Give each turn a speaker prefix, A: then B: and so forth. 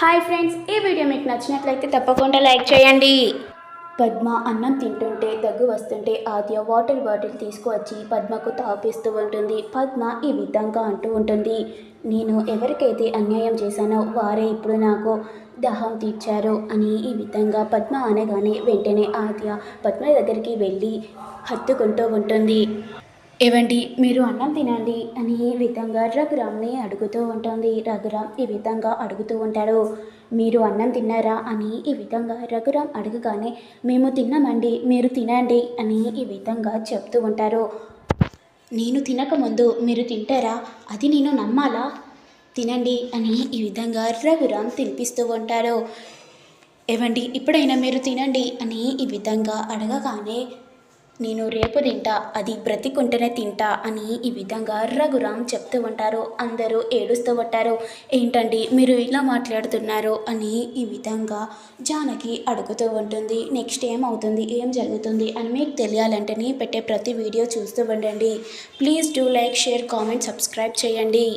A: Hi friends ఈ video మీకు నచ్చినట్లయితే తప్పకుండా లైక్ చేయండి. పద్మ అన్నం తింటుంటే దగ్గు వస్తుంటే ఆద్య వాటర్ బాటిల్ తీసుకువచ్చి పద్మకు తాపిస్తూ ఉంటుంది. పద్మ ఈ విధంగా అంటూ ఉంటుంది. నేను ఎవరికైతే అన్యాయం చేశానో వారే ఇప్పుడు నాకు దాహం తీర్చారు అని ఈ విధంగా పద్మ అనగానే వెంటనే ఆద్య పద్మ దగ్గరికి వెళ్ళి హత్తుకుంటూ ఉంటుంది. ఏవండి? మీరు అన్నం తినండి అని ఈ విధంగా రఘురామ్ని అడుగుతూ ఉంటుంది. రఘురామ్ ఈ విధంగా అడుగుతూ ఉంటాడు. మీరు అన్నం తిన్నారా అని ఈ విధంగా రఘురామ్ అడగగానే మేము తిన్నామండి మీరు తినండి అని ఈ విధంగా చెప్తూ ఉంటారు. నేను తినకముందు మీరు తింటారా? అది నేను నమ్మాలా? తినండి అని ఈ విధంగా రఘురామ్ తినిపిస్తూ ఉంటాడు. ఏవండి? ఇప్పుడైనా మీరు తినండి అని ఈ విధంగా అడగగానే నేను రేపు తింటా అది బ్రతికుంటేనే తింటా అని ఈ విధంగా రఘురామ్ చెప్తూ ఉంటారు. అందరూ ఏడుస్తూ ఉంటారు. ఏంటండి మీరు ఇలా మాట్లాడుతున్నారు అని ఈ విధంగా జానకి అడుగుతూ ఉంటుంది. నెక్స్ట్ ఏమవుతుంది? ఏం జరుగుతుంది? అని మీకు తెలియాలంటే పెట్టే ప్రతి వీడియో చూస్తూ ఉండండి. Please do like share comment subscribe చేయండి.